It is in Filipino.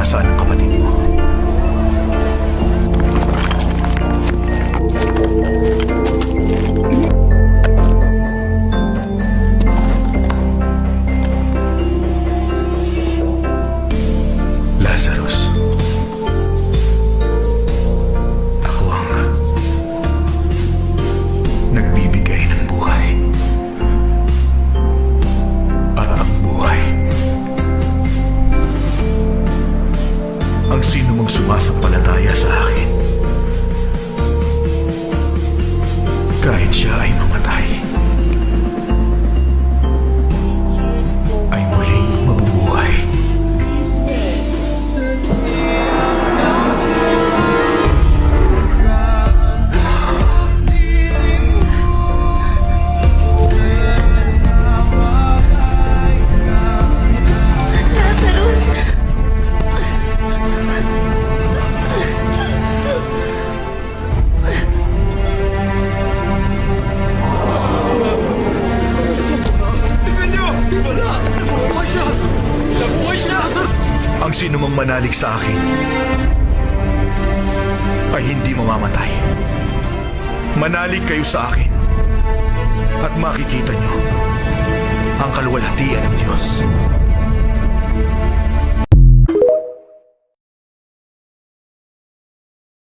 nasaan ang kapatid mo. Lazarus. Ako ang nagbibigay ng buhay. At ang buhay. Ang sino mang sumasampalataya sa akin. Ang sino mang manalig sa akin ay hindi mamamatay. Manalig kayo sa akin at makikita nyo ang kaluwalhatian ng Diyos.